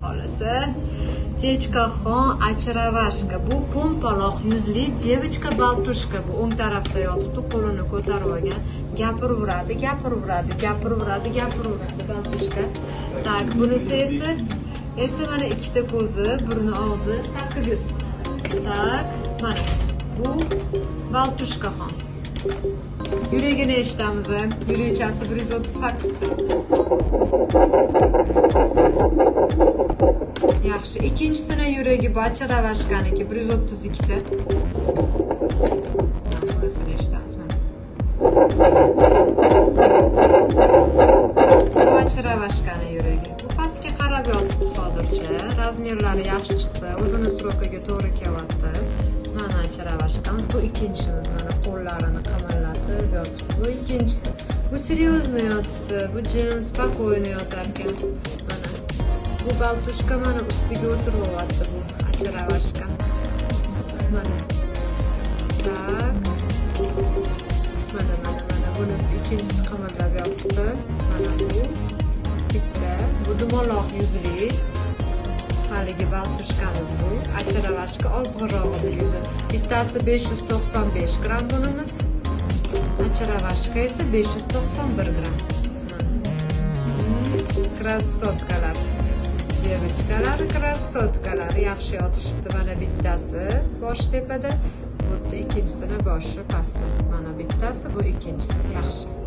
Xolisi, Techkaxon Achravashka. Bu pompaloq yuzli девочка baltushka. Bu o'ng tarafda yotibdi, qo'lini ko'tarib olgan. Gapiraveradi, gapiraveradi, gapiraveradi, gapiraveradi baltushka. Так, bunisi esa esa mana ikkita ko'zi, burni, og'zi 800. Tak, mana bu baltushkaxon. Yuragini eshitamiz. Yurakchasi 138 ta. Yaxshi. Ikkinchisini yuragi bacha ravashkaniki 132 ta. Burasini eshitamiz mana. Bacha ravashkani yuragi. Bu pastga qarab yotibdi hozircha. Razmerlari yaxshi chiqdi. O'zini srokiga to'g'ri kelyapti. Mana chiravashkamiz. Bu ikkinchimiz. Mana qo'llarini qamallatib yotibdi. Bu ikkinchisi. Bu серьезно yotibdi. Bu jim, спокойно yotar ekan. Mana. Bu baltushka mana ustiga o'tiryapti bu achiravashka. Mana. Tak. Mana mana mana bunisi ikkinchisi qimirlab yotibdi. Mana bu bitta. Bu dumaloq yuzli. Haligi baltushkamiz bu. Achiravashka ozg'irrog'ida yuzi. Bittasi 595 gramm bunimiz. Achiravashka esa 591 gramm. Krassotkalar. Девочкалар, krassotkalar yaxshi yotishibdi. Mana bittasi bosh tepada, bu yerda ikkinchisini boshi pastda. Mana bittasi, bu ikkinchisi yaxshi.